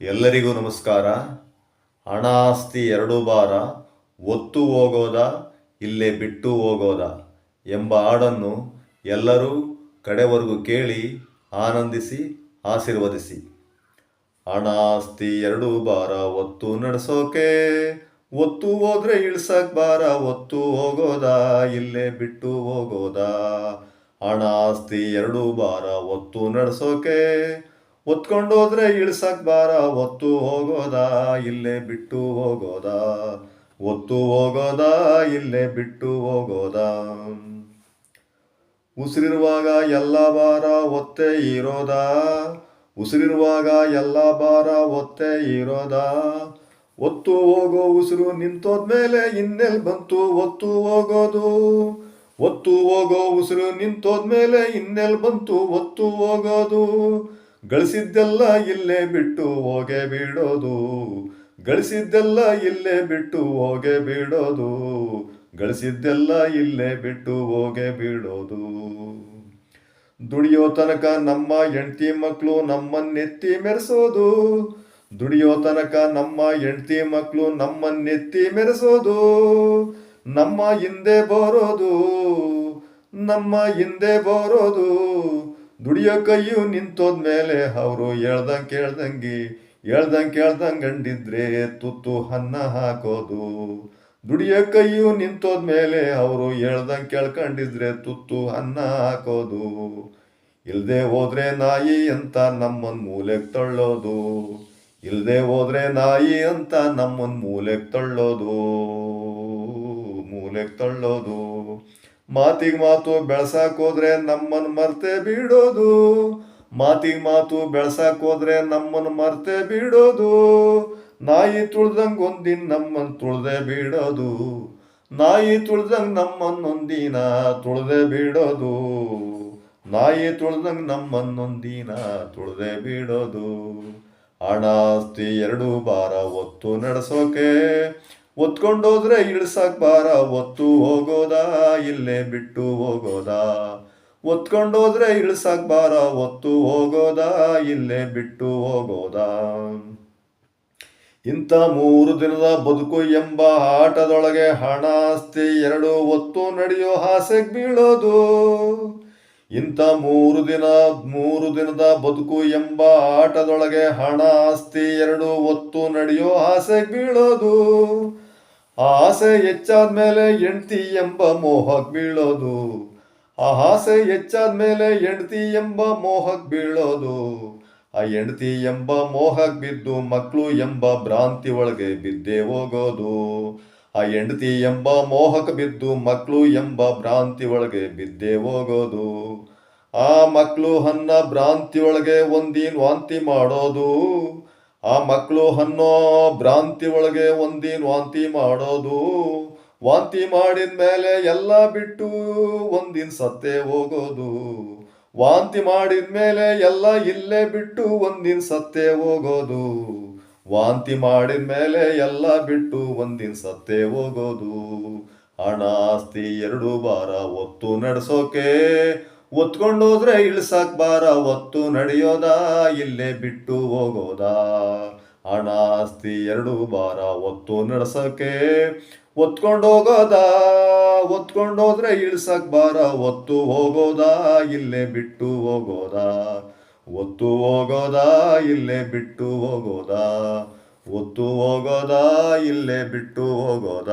ಎಲ್ಲರಿಗೂ ನಮಸ್ಕಾರ. ಹಣ ಆಸ್ತಿ ಎರಡು ಬಾರ ಒತ್ತು ಹೋಗೋದ, ಇಲ್ಲೇ ಬಿಟ್ಟು ಹೋಗೋದ ಎಂಬ ಹಾಡನ್ನು ಎಲ್ಲರೂ ಕಡೆವರೆಗೂ ಕೇಳಿ ಆನಂದಿಸಿ, ಆಶೀರ್ವದಿಸಿ. ಹಣ ಆಸ್ತಿ ಎರಡು ಬಾರ ಒತ್ತು ನಡೆಸೋಕೆ, ಒತ್ತು ಹೋದ್ರೆ ಇಳ್ಸಕ್ ಬಾರ ಒತ್ತು ಹೋಗೋದ, ಇಲ್ಲೇ ಬಿಟ್ಟು ಹೋಗೋದ. ಹಣ ಆಸ್ತಿ ಎರಡು ಬಾರ ಒತ್ತು ನಡೆಸೋಕೆ ಒತ್ಕೊಂಡೋದ್ರೆ ಇಳ್ಸಕ್ ಬಾರ ಒತ್ತು ಹೋಗೋದ, ಇಲ್ಲೇ ಬಿಟ್ಟು ಹೋಗೋದ? ಒತ್ತು ಹೋಗೋದ, ಇಲ್ಲೇ ಬಿಟ್ಟು ಹೋಗೋದ? ಉಸಿರಿರುವಾಗ ಎಲ್ಲ ಬಾರ ಒತ್ತೆ ಇರೋದ? ಉಸಿರಿರುವಾಗ ಎಲ್ಲ ಬಾರ ಒತ್ತೆ ಇರೋದ? ಒತ್ತು ಹೋಗೋ ಉಸಿರು ನಿಂತೋದ್ಮೇಲೆ ಇನ್ನೆಲ್ ಬಂತು? ಒತ್ತು ಹೋಗೋದು? ಒತ್ತು ಹೋಗೋ ಉಸಿರು ನಿಂತೋದ್ಮೇಲೆ ಇನ್ನೆಲ್ ಬಂತು? ಒತ್ತು ಹೋಗೋದು? ಗಳಿಸಿದ್ದೆಲ್ಲ ಇಲ್ಲೇ ಬಿಟ್ಟು ಹೋಗೆ ಬಿಡೋದು. ಗಳಿಸಿದ್ದೆಲ್ಲ ಇಲ್ಲೇ ಬಿಟ್ಟು ಹೋಗೆ ಬಿಡೋದು. ಗಳಿಸಿದ್ದೆಲ್ಲ ಇಲ್ಲೇ ಬಿಟ್ಟು ಹೋಗೆ ಬಿಡೋದು. ದುಡಿಯೋ ತನಕ ನಮ್ಮ ಹೆಂಡತಿ ಮಕ್ಕಳು ನಮ್ಮನ್ನೆತ್ತಿ ಮೆರೆಸೋದು. ದುಡಿಯೋ ತನಕ ನಮ್ಮ ಹೆಂಡತಿ ಮಕ್ಕಳು ನಮ್ಮನ್ನೆತ್ತಿ ಮೆರೆಸೋದು. ನಮ್ಮ ಹಿಂದೆ ಬರೋದು. ನಮ್ಮ ಹಿಂದೆ ಬರೋದು. ದುಡಿಯೋ ಕೈಯು ನಿಂತೋದ್ಮೇಲೆ ಅವರು ಹೇಳ್ದಂಗೆ ಕೇಳ್ದಂಗೆ ಹೇಳ್ದಂಗೆ ಕೇಳ್ದಂಗೆ ಗಂಡಿದ್ರೆ ತುತ್ತು ಅನ್ನ ಹಾಕೋದು. ದುಡಿಯೋ ಕೈಯು ನಿಂತೋದ್ಮೇಲೆ ಅವರು ಹೇಳ್ದಂಗೆ ಕೇಳ್ಕೊಂಡಿದ್ರೆ ತುತ್ತು ಅನ್ನ ಹಾಕೋದು. ಇಲ್ಲದೆ ಹೋದ್ರೆ ನಾಯಿ ಅಂತ ನಮ್ಮನ್ ಮೂಲೆಗೆ ತಳ್ಳೋದು. ಇಲ್ಲದೆ ಹೋದ್ರೆ ನಾಯಿ ಅಂತ ನಮ್ಮನ್ ಮೂಲೆಗೆ ತಳ್ಳೋದು. ಮೂಲೆಗೆ ತಳ್ಳೋದು. ಮಾತಿಗೆ ಮಾತು ಬೆಳ್ಸಾಕೋದ್ರೆ ನಮ್ಮನ್ನು ನಮ್ಮನ್ ಮರ್ತೆ ಬಿಡೋದು. ಮಾತಿಗೆ ಮಾತು ಬೆಳ್ಸಾಕೋದ್ರೆ ನಮ್ಮನ್ನು ನಮ್ಮನ್ ಮರ್ತೆ ಬಿಡೋದು. ನಾಯಿ ತುಳ್ದಂಗ್ ಒಂದಿನ ನಮ್ಮನ್ ತುಳ್ದೆ ಬಿಡೋದು. ನಾಯಿ ತುಳ್ದಂಗ್ ನಮ್ಮನ್ನೊಂದಿನ ತುಳ್ದೆ ಬಿಡೋದು. ನಾಯಿ ತುಳ್ದಂಗ್ ನಮ್ಮನ್ನೊಂದಿನ ತುಳ್ದೆ ಬಿಡೋದು. ಹಣ ಎರಡು ಬಾರ ಒತ್ತು ನಡೆಸೋಕೆ ಒತ್ಕೊಂಡೋದ್ರೆ ಇಳಿಸಕ್ ಬಾರ. ಒತ್ತು ಹೋಗೋದಾ? ಇಲ್ಲೇ ಬಿಟ್ಟು ಹೋಗೋದಾ? ಒತ್ಕೊಂಡೋದ್ರೆ ಇಳಿಸಕ್ ಬಾರ. ಒತ್ತು ಹೋಗೋದಾ? ಇಲ್ಲೇ ಬಿಟ್ಟು ಹೋಗೋದಾ? ಇಂಥ ಮೂರು ದಿನದ ಬದುಕು ಎಂಬ ಆಟದೊಳಗೆ ಹಣ ಆಸ್ತಿ ಎರಡು ಒತ್ತು ನಡೆಯೋ ಹಾಸೆಗೆ ಬೀಳೋದು. ಇಂಥ ಮೂರು ದಿನ, ಮೂರು ದಿನದ ಬದುಕು ಎಂಬ ಆಟದೊಳಗೆ ಹಣ ಆಸ್ತಿ ಎರಡು ಒತ್ತು ನಡೆಯೋ ಆಸೆಗೆ ಬೀಳೋದು. ಆಸೆ ಹೆಚ್ಚಾದ್ಮೇಲೆ ಹೆಂಡತಿ ಎಂಬ ಮೋಹಕ್ ಬೀಳೋದು. ಆ ಆಸೆ ಹೆಚ್ಚಾದ್ಮೇಲೆ ಹೆಂಡತಿ ಎಂಬ ಮೋಹಕ್ ಬೀಳೋದು. ಆ ಹೆಂಡತಿ ಎಂಬ ಮೋಹಕ್ ಬಿದ್ದು ಮಕ್ಕಳು ಎಂಬ ಭ್ರಾಂತಿ ಒಳಗೆ ಬಿದ್ದೇ ಹೋಗೋದು. ಆ ಹೆಂಡತಿ ಎಂಬ ಮೋಹಕ ಬಿದ್ದು ಮಕ್ಕಳು ಎಂಬ ಭ್ರಾಂತಿ ಒಳಗೆ ಬಿದ್ದೇ ಹೋಗೋದು. ಆ ಮಕ್ಕಳು ಅನ್ನ ಭ್ರಾಂತಿ ಒಳಗೆ ಒಂದಿನ ವಾಂತಿ ಮಾಡೋದು. ಆ ಮಕ್ಕಳು ಅನ್ನೋ ಭ್ರಾಂತಿ ಒಳಗೆ ಒಂದಿನ ವಾಂತಿ ಮಾಡೋದು. ವಾಂತಿ ಮಾಡಿದ ಮೇಲೆ ಎಲ್ಲ ಬಿಟ್ಟು ಒಂದಿನ ಸತ್ತೇ ಹೋಗೋದು. ವಾಂತಿ ಮಾಡಿದ ಮೇಲೆ ಎಲ್ಲ ಇಲ್ಲೇ ಬಿಟ್ಟು ಒಂದಿನ ಸತ್ತೇ ಹೋಗೋದು. ವಾಂತಿ ಮಾಡಿದ ಮೇಲೆ ಎಲ್ಲ ಬಿಟ್ಟು ಒಂದಿನ ಸತ್ತೇ ಹೋಗೋದು. ಹಣ ಆಸ್ತಿ ಎರಡು ಬಾರ ಒತ್ತು ನಡೆಸೋಕೆ ಒತ್ಕೊಂಡೋದ್ರೆ ಇಳ್ಸಕ್ ಬಾರ ಒತ್ತು ನಡೆಯೋದ? ಇಲ್ಲೇ ಬಿಟ್ಟು ಹೋಗೋದ? ಹಣ, ಆಸ್ತಿ ಎರಡು ಬಾರ ಒತ್ತು ನಡೆಸೋಕೆ ಒತ್ಕೊಂಡೋಗೋದ ಒತ್ಕೊಂಡೋದ್ರೆ ಇಳ್ಸಕ್ ಬಾರ ಒತ್ತು ಹೋಗೋದ? ಇಲ್ಲೇ ಬಿಟ್ಟು ಹೋಗೋದ? ಒತ್ತು ಹೋಗೋದ? ಇಲ್ಲೇ ಬಿಟ್ಟು ಹೋಗೋದ? ಒತ್ತು ಹೋಗೋದ? ಇಲ್ಲೇ ಬಿಟ್ಟು ಹೋಗೋದ?